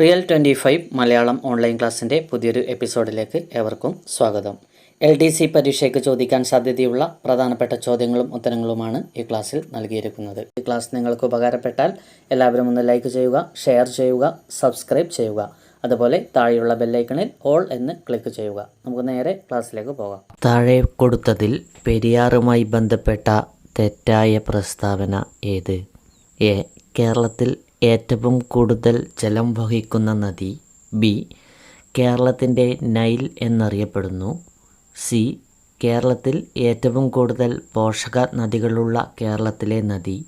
Real twenty five Malayalam online ക്ലാസ്സിന്റെ പുതിയൊരു എപ്പിസോഡിലേക്ക് ഏവർക്കും സ്വാഗതം. എൽ ഡി സി പരീക്ഷയ്ക്ക് ചോദിക്കാൻ സാധ്യതയുള്ള പ്രധാനപ്പെട്ട ചോദ്യങ്ങളും ഉത്തരങ്ങളുമാണ് ഈ ക്ലാസ്സിൽ നൽകിയിരിക്കുന്നത്. ഈ ക്ലാസ് നിങ്ങൾക്ക് ഉപകാരപ്പെട്ടാൽ എല്ലാവരും ഒന്ന് ലൈക്ക് ചെയ്യുക ഷെയർ ചെയ്യുക സബ്സ്ക്രൈബ് ചെയ്യുക. അതുപോലെ താഴെയുള്ള ബെല്ലൈക്കണിൽ ഓൾ എന്ന് ക്ലിക്ക് ചെയ്യുക. നമുക്ക് നേരെ ക്ലാസ്സിലേക്ക് പോകാം. താഴെ കൊടുത്തതിൽ പെരിയാറുമായി ബന്ധപ്പെട്ട തെറ്റായ പ്രസ്താവന ഏത്? എ. കേരളത്തിൽ ഏറ്റവും കൂടുതൽ ജലം വഹിക്കുന്ന നദി ബി കേരളത്തിന്റെ നൈൽ എന്നറിയപ്പെടുന്നു. സി കേരളത്തിൽ ഏറ്റവും കൂടുതൽ പോഷക നദികളുള്ള കേരളത്തിലെ നദി.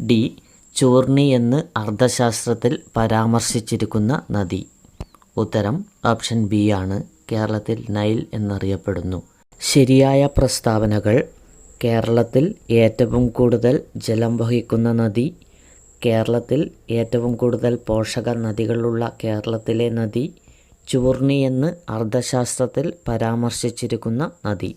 ഡി ചൂർണി എന്ന് അർത്ഥശാസ്ത്രത്തിൽ പരാമർശിച്ചിരിക്കുന്ന നദി. ഉത്തരം ഓപ്ഷൻ ബി ആണ്. കേരളത്തിൽ നൈൽ എന്നറിയപ്പെടുന്നു. ശരിയായ പ്രസ്താവനകൾ. കേരളത്തിൽ ഏറ്റവും കൂടുതൽ ജലം വഹിക്കുന്ന നദി കേരളത്തിൽ ഏറ്റവും കൂടുതൽ പോഷക നദികളുള്ള കേരളത്തിലെ നദി ചൂർണി എന്ന് അർത്ഥശാസ്ത്രത്തിൽ പരാമർശിച്ചിരിക്കുന്ന നദി.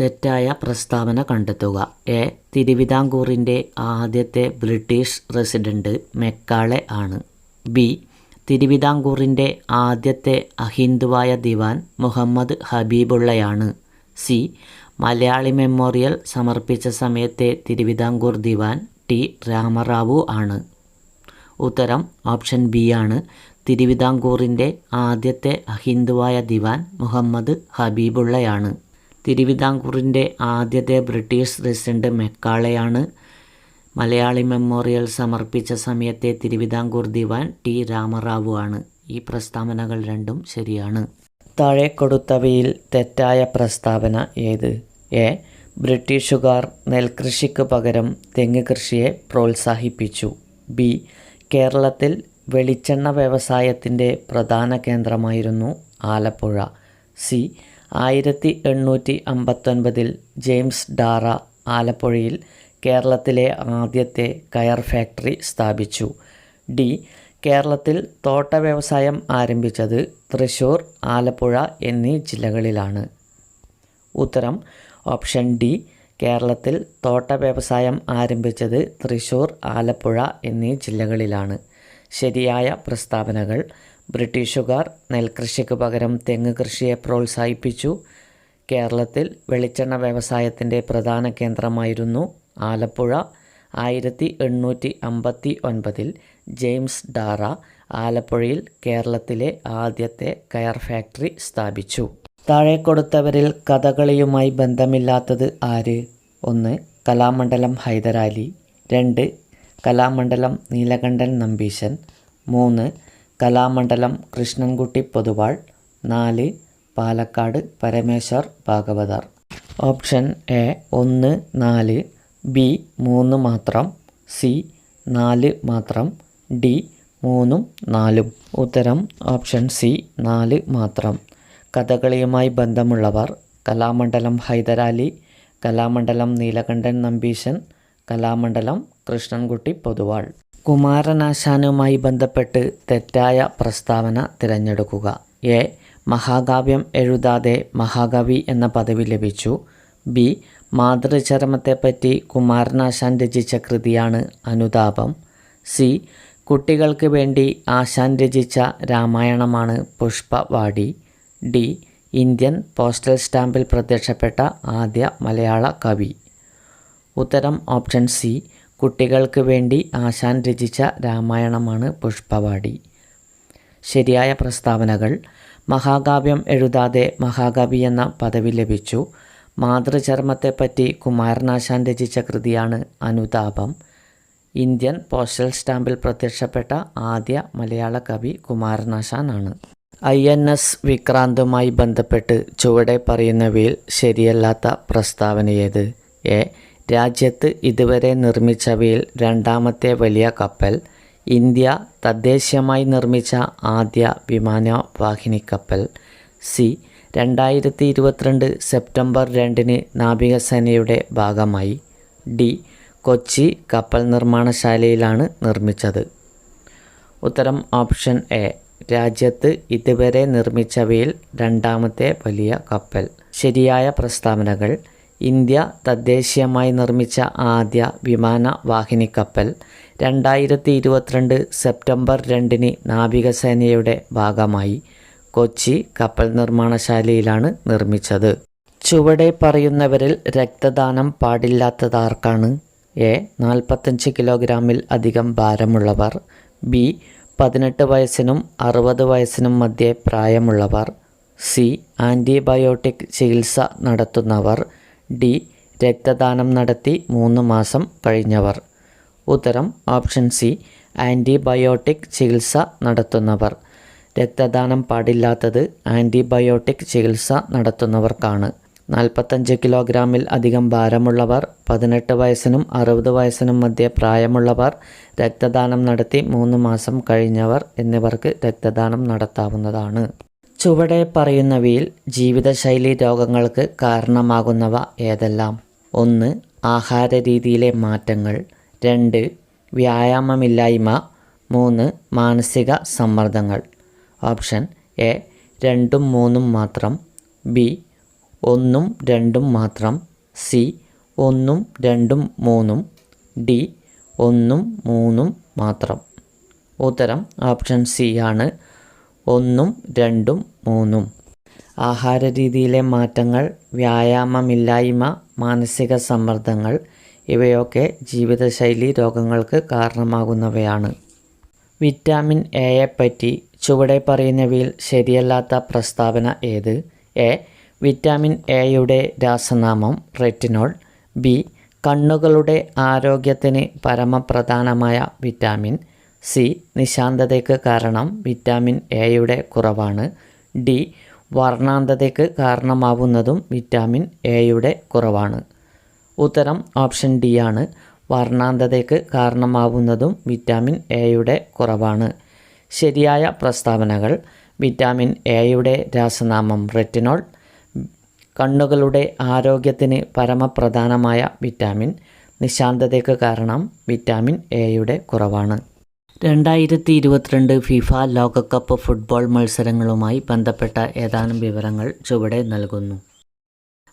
തെറ്റായ പ്രസ്താവന കണ്ടെത്തുക. എ. തിരുവിതാംകൂറിന്റെ ആദ്യത്തെ ബ്രിട്ടീഷ് റെസിഡന്റ് മെക്കാളെ ആണ്. ബി. തിരുവിതാംകൂറിന്റെ ആദ്യത്തെ അഹിന്ദുവായ ദിവാൻ മുഹമ്മദ് ഹബീബുള്ളയാണ്. സി. മലയാളി മെമ്മോറിയൽ സമർപ്പിച്ച സമയത്തെ തിരുവിതാംകൂർ ദിവാൻ ടി രാമറാവു ആണ്. ഉത്തരം ഓപ്ഷൻ ബി ആണ്. തിരുവിതാംകൂറിന്റെ ആദ്യത്തെ അഹിന്ദുവായ ദിവാൻ മുഹമ്മദ് ഹബീബുള്ളയാണ്. തിരുവിതാംകൂറിന്റെ ആദ്യത്തെ ബ്രിട്ടീഷ് റെസിഡന്റ് മെക്കാളയാണ് മലയാളി മെമ്മോറിയൽ സമർപ്പിച്ച സമയത്തെ തിരുവിതാംകൂർ ദിവാൻ ടി രാമറാവു ആണ്. ഈ പ്രസ്താവനകൾ രണ്ടും ശരിയാണ്. താഴെ കൊടുത്തവയിൽ തെറ്റായ പ്രസ്താവന ഏത്? എ. ബ്രിട്ടീഷുകാർ നെൽകൃഷിക്ക് പകരം തെങ്ങ് കൃഷിയെ പ്രോത്സാഹിപ്പിച്ചു. ബി. കേരളത്തിൽ വെളിച്ചെണ്ണ വ്യവസായത്തിന്റെ പ്രധാന കേന്ദ്രമായിരുന്നു ആലപ്പുഴ. സി. ആയിരത്തി എണ്ണൂറ്റി അമ്പത്തൊൻപതിൽ ജെയിംസ് ഡാറ ആലപ്പുഴയിൽ കേരളത്തിലെ ആദ്യത്തെ കയർ ഫാക്ടറി സ്ഥാപിച്ചു. ഡി. കേരളത്തിൽ തോട്ട വ്യവസായം ആരംഭിച്ചത് തൃശ്ശൂർ ആലപ്പുഴ എന്നീ ജില്ലകളിലാണ്. ഉത്തരം ഓപ്ഷൻ ഡി കേരളത്തിൽ തോട്ട വ്യവസായം ആരംഭിച്ചത് തൃശ്ശൂർ ആലപ്പുഴ എന്നീ ജില്ലകളിലാണ്. ശരിയായ പ്രസ്താവനകൾ ബ്രിട്ടീഷുകാർ നെൽകൃഷിക്ക് പകരം തെങ്ങ് കൃഷിയെ പ്രോത്സാഹിപ്പിച്ചു. കേരളത്തിൽ വെളിച്ചെണ്ണ വ്യവസായത്തിന്റെ പ്രധാന കേന്ദ്രമായിരുന്നു ആലപ്പുഴ. ആയിരത്തി എണ്ണൂറ്റി അമ്പത്തി ഒൻപതിൽ ജെയിംസ് ഡാറ ആലപ്പുഴയിൽ കേരളത്തിലെ ആദ്യത്തെ കയർ ഫാക്ടറി സ്ഥാപിച്ചു. താഴെ കൊടുത്തവരിൽ കഥകളിയുമായി ബന്ധമില്ലാത്തത് ആര്? ഒന്ന് കലാമണ്ഡലം ഹൈദരാലി. രണ്ട് കലാമണ്ഡലം നീലകണ്ഠൻ നമ്പീശൻ. മൂന്ന് കലാമണ്ഡലം കൃഷ്ണൻകുട്ടി പൊതുവാൾ. നാല് പാലക്കാട് പരമേശ്വർ ഭാഗവതർ. ഓപ്ഷൻ എ ഒന്ന് നാല് ബി മൂന്ന് മാത്രം സി നാല് മാത്രം ഡി മൂന്നും നാലും. ഉത്തരം ഓപ്ഷൻ സി നാല് മാത്രം. കഥകളിയുമായി ബന്ധമുള്ളവർ കലാമണ്ഡലം ഹൈദരാലി കലാമണ്ഡലം നീലകണ്ഠൻ നമ്പീശൻ കലാമണ്ഡലം കൃഷ്ണൻകുട്ടി പൊതുവാൾ. കുമാരനാശാനുമായി ബന്ധപ്പെട്ട് തെറ്റായ പ്രസ്താവന തിരഞ്ഞെടുക്കുക. എ. മഹാകാവ്യം എഴുതാതെ മഹാകവി എന്ന പദവി ലഭിച്ചു. ബി. മാതൃചരമത്തെപ്പറ്റി കുമാരനാശാൻ രചിച്ച കൃതിയാണ് അനുതാപം. സി. കുട്ടികൾക്ക് വേണ്ടി ആശാൻ രചിച്ച രാമായണമാണ് പുഷ്പവാടി. ഡി. ഇന്ത്യൻ പോസ്റ്റൽ സ്റ്റാമ്പിൽ പ്രത്യക്ഷപ്പെട്ട ആദ്യ മലയാള കവി. ഉത്തരം ഓപ്ഷൻ സി. കുട്ടികൾക്ക് വേണ്ടി ആശാൻ രചിച്ച രാമായണമാണ് പുഷ്പവാടി. ശരിയായ പ്രസ്താവനകൾ. മഹാകാവ്യം എഴുതാതെ മഹാകവി എന്ന പദവി ലഭിച്ചു. മാതൃചർമ്മത്തെപ്പറ്റി കുമാരനാശാൻ രചിച്ച കൃതിയാണ് അനുതാപം. ഇന്ത്യൻ പോസ്റ്റൽ സ്റ്റാമ്പിൽ പ്രത്യക്ഷപ്പെട്ട ആദ്യ മലയാള കവി കുമാരനാശാനാണ്. ഐ എൻ എസ് വിക്രാന്തുമായി ബന്ധപ്പെട്ട് ചുവടെ പറയുന്നവയിൽ ശരിയല്ലാത്ത പ്രസ്താവനയേത്? എ. രാജ്യത്ത് ഇതുവരെ നിർമ്മിച്ചവയിൽ രണ്ടാമത്തെ വലിയ കപ്പൽ. ഇന്ത്യ തദ്ദേശീയമായി നിർമ്മിച്ച ആദ്യ വിമാനവാഹിനി കപ്പൽ. സി. രണ്ടായിരത്തി ഇരുപത്തിരണ്ട് സെപ്റ്റംബർ രണ്ടിന് നാവികസേനയുടെ ഭാഗമായി. ഡി. കൊച്ചി കപ്പൽ നിർമ്മാണശാലയിലാണ് നിർമ്മിച്ചത്. ഉത്തരം ഓപ്ഷൻ എ. രാജ്യത്ത് ഇതുവരെ നിർമ്മിച്ചവയിൽ രണ്ടാമത്തെ വലിയ കപ്പൽ. ശരിയായ പ്രസ്താവനകൾ. ഇന്ത്യ തദ്ദേശീയമായി നിർമ്മിച്ച ആദ്യ വിമാനവാഹിനി കപ്പൽ. രണ്ടായിരത്തി ഇരുപത്തിരണ്ട് സെപ്റ്റംബർ രണ്ടിന് നാവികസേനയുടെ ഭാഗമായി കൊച്ചി കപ്പൽ നിർമ്മാണശാലയിലാണ് നിർമ്മിച്ചത്. ചുവടെ പറയുന്നവരിൽ രക്തദാനം പാടില്ലാത്തതാർക്കാണ്. എ നാൽപ്പത്തഞ്ച് കിലോഗ്രാമിൽ അധികം ഭാരമുള്ളവർ. ബി പതിനെട്ട് വയസ്സിനും അറുപത് വയസ്സിനും മധ്യേ പ്രായമുള്ളവർ സി ആന്റിബയോട്ടിക് ചികിത്സ നടത്തുന്നവർ ഡി രക്തദാനം നടത്തി മൂന്ന് മാസം കഴിഞ്ഞവർ. ഉത്തരം ഓപ്ഷൻ സി ആന്റിബയോട്ടിക് ചികിത്സ നടത്തുന്നവർ. രക്തദാനം പാടില്ലാത്തത് ആന്റിബയോട്ടിക് ചികിത്സ നടത്തുന്നവർക്കാണ്. നാൽപ്പത്തഞ്ച് കിലോഗ്രാമിൽ അധികം ഭാരമുള്ളവർ പതിനെട്ട് വയസ്സിനും അറുപത് വയസ്സിനും മധ്യേ പ്രായമുള്ളവർ രക്തദാനം നടത്തി മൂന്ന് മാസം കഴിഞ്ഞവർ എന്നിവർക്ക് രക്തദാനം നടത്താവുന്നതാണ്. ചുവടെ പറയുന്നവയിൽ ജീവിതശൈലി രോഗങ്ങൾക്ക് കാരണമാകുന്നവ ഏതെല്ലാം? ഒന്ന് ആഹാര രീതിയിലെ മാറ്റങ്ങൾ. രണ്ട് വ്യായാമമില്ലായ്മ. മൂന്ന് മാനസിക സമ്മർദ്ദങ്ങൾ. ഓപ്ഷൻ എ രണ്ടും മൂന്നും മാത്രം. ബി ഒന്നും രണ്ടും മാത്രം. സി ഒന്നും രണ്ടും മൂന്നും. ഡി ഒന്നും മൂന്നും മാത്രം. ഉത്തരം ഓപ്ഷൻ സി ആണ്. ഒന്നും രണ്ടും മൂന്നും. ആഹാര രീതിയിലെ മാറ്റങ്ങൾ വ്യായാമമില്ലായ്മ മാനസിക സമ്മർദ്ദങ്ങൾ ഇവയൊക്കെ ജീവിതശൈലി രോഗങ്ങൾക്ക് കാരണമാകുന്നവയാണ്. വിറ്റാമിൻ എയെ പറ്റി ചുവടെ പറയുന്നവയിൽ ശരിയല്ലാത്ത പ്രസ്താവന ഏത്? എ വിറ്റാമിൻ എയുടെ രാസനാമം റെറ്റിനോൾ ബി കണ്ണുകളുടെ ആരോഗ്യത്തിന് പരമപ്രധാനമായ വിറ്റാമിൻ സി നിശാന്തതയ്ക്ക് കാരണം വിറ്റാമിൻ എയുടെ കുറവാണ് ഡി വർണാന്തതയ്ക്ക് കാരണമാവുന്നതും വിറ്റാമിൻ എയുടെ കുറവാണ്. ഉത്തരം ഓപ്ഷൻ ഡി ആണ്. വർണാന്തതയ്ക്ക് കാരണമാവുന്നതും വിറ്റാമിൻ എയുടെ കുറവാണ്. ശരിയായ പ്രസ്താവനകൾ. വിറ്റാമിൻ എയുടെ രാസനാമം റെറ്റിനോൾ കണ്ണുകളുടെ ആരോഗ്യത്തിന് പരമപ്രധാനമായ വിറ്റാമിൻ. നിശാന്തതയ്ക്ക് കാരണം വിറ്റാമിൻ എയുടെ കുറവാണ്. രണ്ടായിരത്തി ഇരുപത്തിരണ്ട് ഫിഫ ലോകകപ്പ് ഫുട്ബോൾ മത്സരങ്ങളുമായി ബന്ധപ്പെട്ട ഏതാനും വിവരങ്ങൾ ചുവടെ നൽകുന്നു.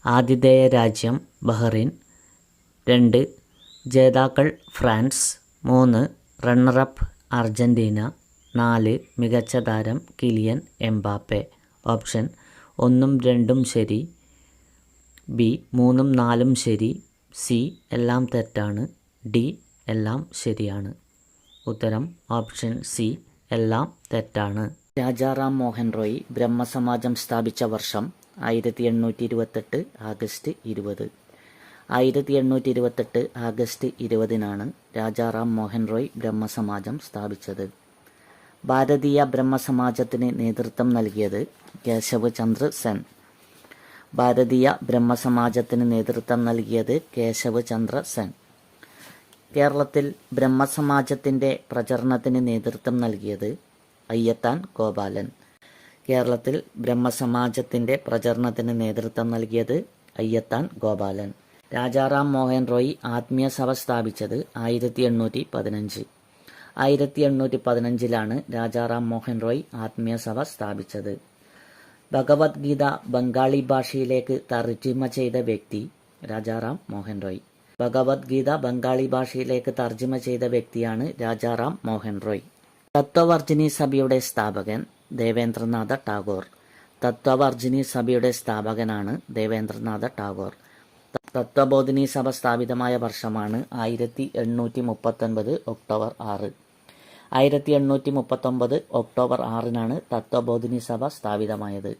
ആതിഥേയ രാജ്യം ബഹ്റിൻ രണ്ട് ജേതാക്കൾ ഫ്രാൻസ് മൂന്ന് റണ്ണറപ്പ് അർജന്റീന നാല് മികച്ച താരം കിലിയൻ എംബാപ്പെ. ഓപ്ഷൻ ഒന്നും രണ്ടും ശരി. ബി മൂന്നും നാലും ശരി. സി എല്ലാം തെറ്റാണ്. ഡി എല്ലാം ശരിയാണ്. ഉത്തരം ഓപ്ഷൻ സി എല്ലാം തെറ്റാണ്. രാജാറാം മോഹൻ റോയ് ബ്രഹ്മസമാജം സ്ഥാപിച്ച വർഷം ആയിരത്തി എണ്ണൂറ്റി ഇരുപത്തെട്ട് ആഗസ്റ്റ് ഇരുപത്. ആയിരത്തി എണ്ണൂറ്റി ഇരുപത്തെട്ട് ആഗസ്റ്റ് ഇരുപതിനാണ് രാജാറാം മോഹൻ റോയ് ബ്രഹ്മസമാജം സ്ഥാപിച്ചത്. ഭാരതീയ ബ്രഹ്മസമാജത്തിന് നേതൃത്വം നൽകിയത് കേശവ് ചന്ദ്ര സെൻ. ഭാരതീയ ബ്രഹ്മസമാജത്തിന് നേതൃത്വം നൽകിയത് കേശവ് ചന്ദ്ര സെൻ. കേരളത്തിൽ ബ്രഹ്മസമാജത്തിന്റെ പ്രചരണത്തിന് നേതൃത്വം നൽകിയത് അയ്യത്താൻ ഗോപാലൻ. കേരളത്തിൽ ബ്രഹ്മസമാജത്തിന്റെ പ്രചരണത്തിന് നേതൃത്വം നൽകിയത് അയ്യത്താൻ ഗോപാലൻ. രാജാറാം മോഹൻ റോയ് ആത്മീയ സഭ സ്ഥാപിച്ചത് ആയിരത്തി എണ്ണൂറ്റി പതിനഞ്ച് ആയിരത്തി എണ്ണൂറ്റി പതിനഞ്ചിലാണ് രാജാറാം മോഹൻ റോയ് ആത്മീയ സഭ സ്ഥാപിച്ചത്. ഭഗവത്ഗീത ബംഗാളി ഭാഷയിലേക്ക് തർജിമ ചെയ്ത വ്യക്തി രാജാറാം മോഹൻ റോയ് ഭഗവത്ഗീത ബംഗാളി ഭാഷയിലേക്ക് തർജിമ ചെയ്ത വ്യക്തിയാണ് രാജാറാം മോഹൻ റോയ് തത്വവർജിനി സഭയുടെ സ്ഥാപകൻ ദേവേന്ദ്രനാഥ ടാഗോർ. തത്വവർജിനി സഭയുടെ സ്ഥാപകനാണ് ദേവേന്ദ്രനാഥ ടാഗോർ. തത്വബോധിനി സഭ സ്ഥാപിതമായ വർഷമാണ് ആയിരത്തി എണ്ണൂറ്റി മുപ്പത്തൊൻപത് ഒക്ടോബർ ആറ്. ആയിരത്തി എണ്ണൂറ്റി മുപ്പത്തൊമ്പത് ഒക്ടോബർ ആറിനാണ് തത്വബോധിനി സഭ സ്ഥാപിതമായത്.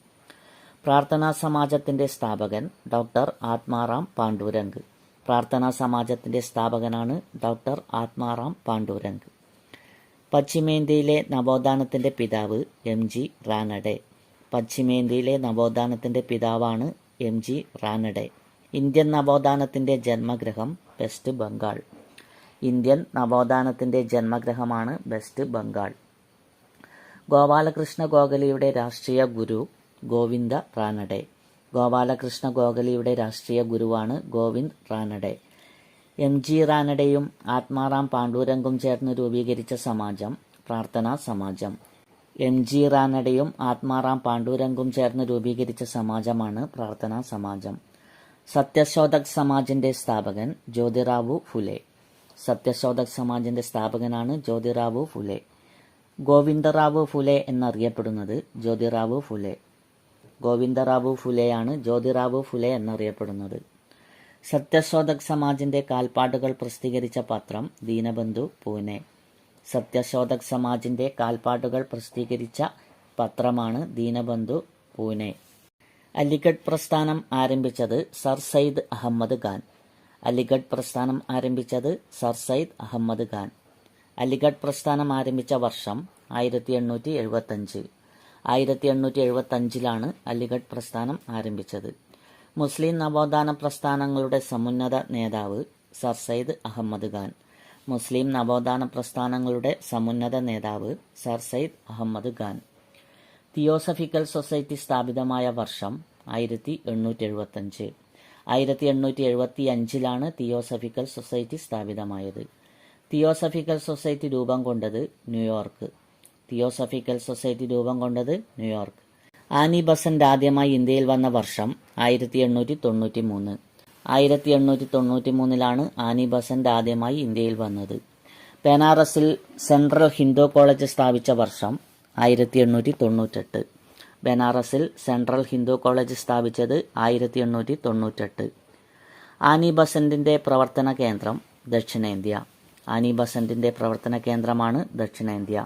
പ്രാർത്ഥനാ സമാജത്തിന്റെ സ്ഥാപകൻ ഡോക്ടർ ആത്മാറാം പാണ്ഡുരംഗ്. പ്രാർത്ഥനാ സമാജത്തിന്റെ സ്ഥാപകനാണ് ഡോക്ടർ ആത്മാറാം പാണ്ഡുരംഗ്. പശ്ചിമേന്ത്യയിലെ നവോത്ഥാനത്തിന്റെ പിതാവ് എം ജി റാനഡെ. പശ്ചിമേന്ത്യയിലെ നവോത്ഥാനത്തിന്റെ പിതാവാണ് എം ജി റാനഡെ. ഇന്ത്യൻ നവോത്ഥാനത്തിന്റെ ജന്മഗ്രഹം വെസ്റ്റ് ബംഗാൾ. ഇന്ത്യൻ നവോത്ഥാനത്തിന്റെ ജന്മഗ്രഹമാണ് വെസ്റ്റ് ബംഗാൾ. ഗോപാലകൃഷ്ണ ഗോഖലെയുടെ രാഷ്ട്രീയ ഗുരു ഗോവിന്ദ റാനഡെ ഗോപാലകൃഷ്ണ ഗോഖലെയുടെ രാഷ്ട്രീയ ഗുരുവാണ് ഗോവിന്ദ് റാനഡെ എം ജി റാനഡെയും ആത്മാറാം പാണ്ഡുരംഗും ചേർന്ന് രൂപീകരിച്ച സമാജം പ്രാർത്ഥനാ സമാജം. എം ജി റാനഡയും ആത്മാറാം പാണ്ഡുരംഗും ചേർന്ന് രൂപീകരിച്ച സമാജമാണ് പ്രാർത്ഥനാ സമാജം. സത്യശോധക് സമാജിന്റെ സ്ഥാപകൻ ജ്യോതിറാവു ഫുലെ. സത്യശോധക് സമാജിന്റെ സ്ഥാപകനാണ് ജ്യോതിറാവു ഫുലെ. ഗോവിന്ദറാവു ഫുലെ എന്നറിയപ്പെടുന്നത് ജ്യോതിറാവു ഫുലെ. ഗോവിന്ദറാവു ഫുലെയാണ് ജ്യോതിറാവു ഫുലെ എന്നറിയപ്പെടുന്നത്. സത്യശോധക് സമാജിന്റെ കാൽപ്പാടുകൾ പ്രസിദ്ധീകരിച്ച പത്രം ദീനബന്ധു പൂനെ. സത്യശോധക് സമാജിന്റെ കാൽപ്പാടുകൾ പ്രസിദ്ധീകരിച്ച പത്രമാണ് ദീനബന്ധു പൂനെ. അലിഗഡ് പ്രസ്ഥാനം ആരംഭിച്ചത് സർ സയ്യിദ് അഹമ്മദ് ഖാൻ. അലിഗഡ് പ്രസ്ഥാനം ആരംഭിച്ചത് സർ സയ്യിദ് അഹമ്മദ് ഖാൻ. അലിഗഡ് പ്രസ്ഥാനം ആരംഭിച്ച വർഷം ആയിരത്തി എണ്ണൂറ്റി എഴുപത്തഞ്ച് ആയിരത്തി എണ്ണൂറ്റി എഴുപത്തഞ്ചിലാണ് അലിഗഡ് പ്രസ്ഥാനം ആരംഭിച്ചത്. മുസ്ലിം നവോത്ഥാന പ്രസ്ഥാനങ്ങളുടെ സമുന്നത നേതാവ് സർ സയ്യിദ് അഹമ്മദ് ഖാൻ. മുസ്ലിം നവോത്ഥാന പ്രസ്ഥാനങ്ങളുടെ സമുന്നത നേതാവ് sir Syed Ahmed Khan. Theosophical society സ്ഥാപിതമായ വർഷം ആയിരത്തി എണ്ണൂറ്റി എഴുപത്തഞ്ച് ആയിരത്തി എണ്ണൂറ്റി എഴുപത്തി അഞ്ചിലാണ് തിയോസഫിക്കൽ സൊസൈറ്റി സ്ഥാപിതമായത്. തിയോസഫിക്കൽ സൊസൈറ്റി രൂപം കൊണ്ടത് ന്യൂയോർക്ക്. തിയോസഫിക്കൽ സൊസൈറ്റി രൂപം കൊണ്ടത് ന്യൂയോർക്ക്. ആനി ബസന്റ് ആദ്യമായി ഇന്ത്യയിൽ വന്ന വർഷം ആയിരത്തി എണ്ണൂറ്റി തൊണ്ണൂറ്റി മൂന്ന് ആയിരത്തി എണ്ണൂറ്റി തൊണ്ണൂറ്റി മൂന്നിലാണ് ആനി ബസന്റ് ആദ്യമായി ഇന്ത്യയിൽ വന്നത്. ബനാറസിൽ സെൻട്രൽ ഹിന്ദു കോളേജ് സ്ഥാപിച്ച വർഷം ആയിരത്തി എണ്ണൂറ്റി തൊണ്ണൂറ്റെട്ട് ബനാറസിൽ സെൻട്രൽ ഹിന്ദു കോളേജ് സ്ഥാപിച്ചത് ആയിരത്തി എണ്ണൂറ്റി തൊണ്ണൂറ്റെട്ട് ആനി ബസന്റിന്റെ പ്രവർത്തന കേന്ദ്രം ദക്ഷിണേന്ത്യ. ആനി ബസന്റിന്റെ പ്രവർത്തന കേന്ദ്രമാണ് ദക്ഷിണേന്ത്യ.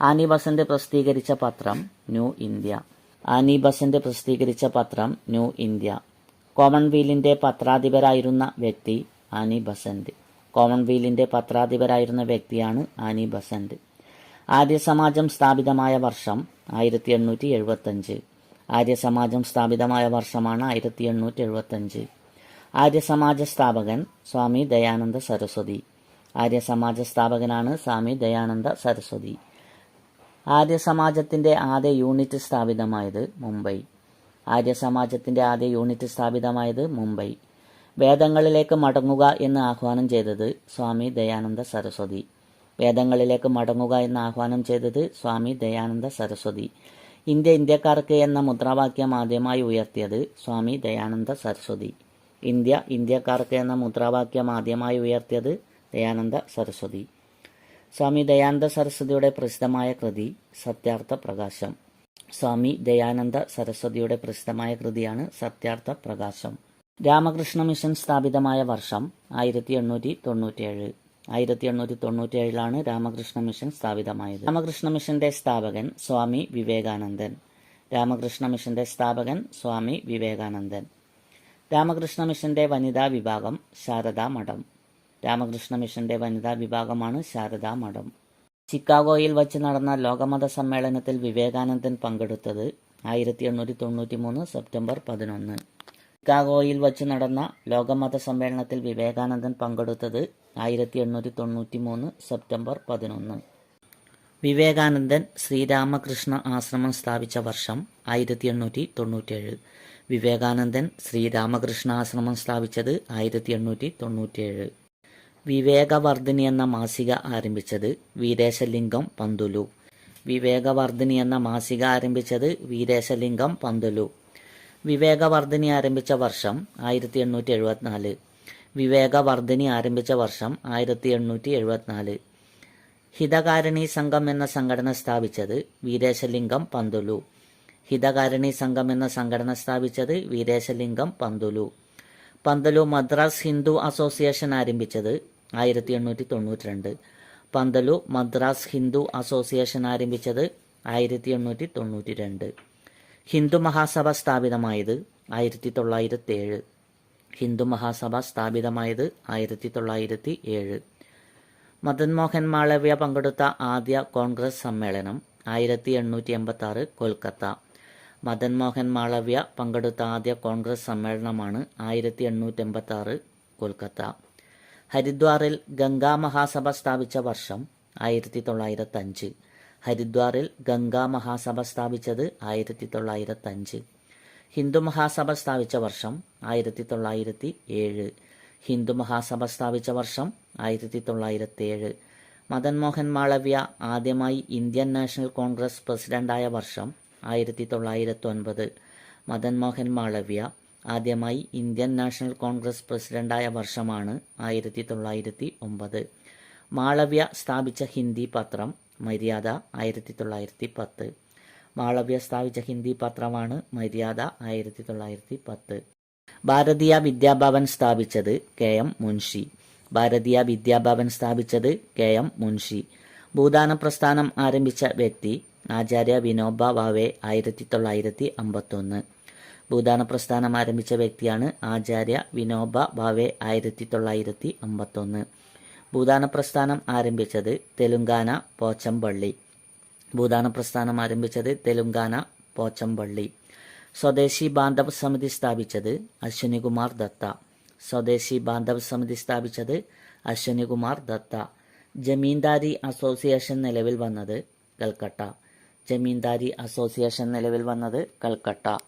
ആനി ബസന്റ് പ്രസിദ്ധീകരിച്ച പത്രം ന്യൂ ഇന്ത്യ. ആനി ബസന്റ് പ്രസിദ്ധീകരിച്ച പത്രം ന്യൂ ഇന്ത്യ. കോമൺവെൽത്തിന്റെ പത്രാധിപരായിരുന്ന വ്യക്തി ആനി ബസന്റ്. കോമൺവെൽത്തിന്റെ പത്രാധിപരായിരുന്ന വ്യക്തിയാണ് ആനി ബസന്റ്. ആര്യസമാജം സ്ഥാപിതമായ വർഷം ആയിരത്തി എണ്ണൂറ്റി എഴുപത്തഞ്ച് ആര്യസമാജം സ്ഥാപിതമായ വർഷമാണ് ആയിരത്തി എണ്ണൂറ്റി എഴുപത്തഞ്ച് ആര്യസമാജ സ്ഥാപകൻ സ്വാമി ദയാനന്ദ സരസ്വതി. ആര്യ സമാജ സ്ഥാപകനാണ് സ്വാമി ദയാനന്ദ സരസ്വതി. ആര്യ ആര്യസമാജത്തിന്റെ ആദ്യ യൂണിറ്റ് സ്ഥാപിതമായത് മുംബൈ. ആര്യ ആര്യസമാജത്തിന്റെ ആദ്യ യൂണിറ്റ് സ്ഥാപിതമായത് മുംബൈ. വേദങ്ങളിലേക്ക് മടങ്ങുക എന്ന് ആഹ്വാനം ചെയ്തത് സ്വാമി ദയാനന്ദ സരസ്വതി. വേദങ്ങളിലേക്ക് മടങ്ങുക എന്ന് ആഹ്വാനം ചെയ്തത് സ്വാമി ദയാനന്ദ സരസ്വതി. ഇന്ത്യ ഇന്ത്യക്കാർക്ക് എന്ന മുദ്രാവാക്യം ആദ്യമായി ഉയർത്തിയത് സ്വാമി ദയാനന്ദ സരസ്വതി. ഇന്ത്യ ഇന്ത്യക്കാർക്ക് എന്ന മുദ്രാവാക്യം ആദ്യമായി ഉയർത്തിയത് ദയാനന്ദ സരസ്വതി. സ്വാമി ദയാനന്ദ സരസ്വതിയുടെ പ്രസിദ്ധമായ കൃതി സത്യാർത്ഥ പ്രകാശം. സ്വാമി ദയാനന്ദ സരസ്വതിയുടെ പ്രസിദ്ധമായ കൃതിയാണ് സത്യാർത്ഥ പ്രകാശം. രാമകൃഷ്ണ മിഷൻ സ്ഥാപിതമായ വർഷം ആയിരത്തി എണ്ണൂറ്റി തൊണ്ണൂറ്റിയേഴ്. ആയിരത്തി എണ്ണൂറ്റി തൊണ്ണൂറ്റിയേഴിലാണ് രാമകൃഷ്ണ മിഷൻ സ്ഥാപിതമായത്. രാമകൃഷ്ണ മിഷന്റെ സ്ഥാപകൻ സ്വാമി വിവേകാനന്ദൻ. രാമകൃഷ്ണ മിഷന്റെ സ്ഥാപകൻ സ്വാമി വിവേകാനന്ദൻ. രാമകൃഷ്ണ മിഷന്റെ വനിതാ വിഭാഗം ശാരദാ മഠം. രാമകൃഷ്ണ മിഷന്റെ വനിതാ വിഭാഗമാണ് ശാരദാ മഠം. ചിക്കാഗോയിൽ വച്ച് നടന്ന ലോകമത സമ്മേളനത്തിൽ വിവേകാനന്ദൻ പങ്കെടുത്തത് ആയിരത്തി എണ്ണൂറ്റി തൊണ്ണൂറ്റി മൂന്ന് സെപ്റ്റംബർ പതിനൊന്ന്. ചിക്കാഗോയിൽ വച്ച് നടന്ന ലോകമത സമ്മേളനത്തിൽ വിവേകാനന്ദൻ പങ്കെടുത്തത് ആയിരത്തി എണ്ണൂറ്റി തൊണ്ണൂറ്റി മൂന്ന് സെപ്റ്റംബർ പതിനൊന്ന്. വിവേകാനന്ദൻ ശ്രീരാമകൃഷ്ണ ആശ്രമം സ്ഥാപിച്ച വർഷം ആയിരത്തി എണ്ണൂറ്റി തൊണ്ണൂറ്റിയേഴ് വിവേകാനന്ദൻ ശ്രീരാമകൃഷ്ണ ആശ്രമം സ്ഥാപിച്ചത് ആയിരത്തി എണ്ണൂറ്റി തൊണ്ണൂറ്റിയേഴ് വിവേകവർദ്ധിനി എന്ന മാസിക ആരംഭിച്ചത് വീരേശലിംഗം പന്തുലു. വിവേകവർദ്ധിനി എന്ന മാസിക ആരംഭിച്ചത് വീരേശലിംഗം പന്തുലു. വിവേകവർദ്ധിനി ആരംഭിച്ച വർഷം ആയിരത്തി എണ്ണൂറ്റി എഴുപത്തിനാല് വിവേകവർദ്ധിനി ആരംഭിച്ച വർഷം ആയിരത്തി എണ്ണൂറ്റി എഴുപത്തിനാല് ഹിതകാരണി സംഘം എന്ന സംഘടന സ്ഥാപിച്ചത് വീരേശലിംഗം പന്തുലു. ഹിതകാരണി സംഘം എന്ന സംഘടന സ്ഥാപിച്ചത് വീരേശലിംഗം പന്തുലു. പന്തലു മദ്രാസ് ഹിന്ദു അസോസിയേഷൻ ആരംഭിച്ചത് ആയിരത്തി എണ്ണൂറ്റി തൊണ്ണൂറ്റി രണ്ട് പന്തലു മദ്രാസ് ഹിന്ദു അസോസിയേഷൻ ആരംഭിച്ചത് ആയിരത്തി എണ്ണൂറ്റി തൊണ്ണൂറ്റി രണ്ട് ഹിന്ദു മഹാസഭ സ്ഥാപിതമായത് ആയിരത്തി തൊള്ളായിരത്തി ഏഴ് ഹിന്ദു മഹാസഭ സ്ഥാപിതമായത് ആയിരത്തി തൊള്ളായിരത്തി ഏഴ് മദൻ മോഹൻ മാളവ്യ പങ്കെടുത്ത ആദ്യ കോൺഗ്രസ് സമ്മേളനം ആയിരത്തി എണ്ണൂറ്റി എൺപത്തി ആറ് കൊൽക്കത്ത. മദൻ മോഹൻ മാളവ്യ പങ്കെടുത്ത ആദ്യ കോൺഗ്രസ് സമ്മേളനമാണ് ആയിരത്തി എണ്ണൂറ്റി എൺപത്തി ആറ് കൊൽക്കത്ത. ഹരിദ്വാറിൽ ഗംഗാ മഹാസഭ സ്ഥാപിച്ച വർഷം ആയിരത്തി തൊള്ളായിരത്തി അഞ്ച് ഹരിദ്വാറിൽ ഗംഗാ മഹാസഭ സ്ഥാപിച്ചത് ആയിരത്തി തൊള്ളായിരത്തി അഞ്ച് ഹിന്ദു മഹാസഭ സ്ഥാപിച്ച വർഷം ആയിരത്തി തൊള്ളായിരത്തി ഏഴ്. ഹിന്ദു മഹാസഭ സ്ഥാപിച്ച വർഷം ആയിരത്തി തൊള്ളായിരത്തി ഏഴ് മദൻ മോഹൻ മാളവ്യ ആദ്യമായി ഇന്ത്യൻ നാഷണൽ കോൺഗ്രസ് പ്രസിഡന്റായ വർഷം ആയിരത്തി തൊള്ളായിരത്തി ഒൻപത് മദൻ മോഹൻ മാളവ്യ ആദ്യമായി ഇന്ത്യൻ നാഷണൽ കോൺഗ്രസ് പ്രസിഡന്റായ വർഷമാണ് ആയിരത്തി തൊള്ളായിരത്തി ഒമ്പത്. മാളവ്യ സ്ഥാപിച്ച ഹിന്ദി പത്രം മര്യാദ ആയിരത്തി തൊള്ളായിരത്തി പത്ത് മാളവ്യ സ്ഥാപിച്ച ഹിന്ദി പത്രമാണ് മര്യാദ ആയിരത്തി തൊള്ളായിരത്തി പത്ത് ഭാരതീയ വിദ്യാഭവൻ സ്ഥാപിച്ചത് കെ എം മുൻഷി. ഭാരതീയ വിദ്യാഭവൻ സ്ഥാപിച്ചത് കെ എം മുൻഷി. ഭൂദാന പ്രസ്ഥാനം ആരംഭിച്ച വ്യക്തി ആചാര്യ വിനോബ ഭാവെ ആയിരത്തി തൊള്ളായിരത്തി അമ്പത്തൊന്ന് ഭൂദാന പ്രസ്ഥാനം ആരംഭിച്ച വ്യക്തിയാണ് ആചാര്യ വിനോബ ഭാവെ ആയിരത്തി തൊള്ളായിരത്തി അമ്പത്തൊന്ന് ഭൂദാന പ്രസ്ഥാനം ആരംഭിച്ചത് തെലുങ്കാന പോച്ചമ്പള്ളി. ഭൂദാന പ്രസ്ഥാനം ആരംഭിച്ചത് തെലുങ്കാന പോച്ചമ്പള്ളി. സ്വദേശി ബാന്ധവ സമിതി സ്ഥാപിച്ചത് അശ്വനികുമാർ ദത്ത. സ്വദേശി ബാന്ധവ സമിതി സ്ഥാപിച്ചത് അശ്വനികുമാർ ദത്ത. ജമീന്ദാരി അസോസിയേഷൻ നിലവിൽ വന്നത് കൽക്കട്ട. ജമീന്ദാരി അസോസിയേഷൻ നിലവിൽ വന്നത് കൽക്കട്ട.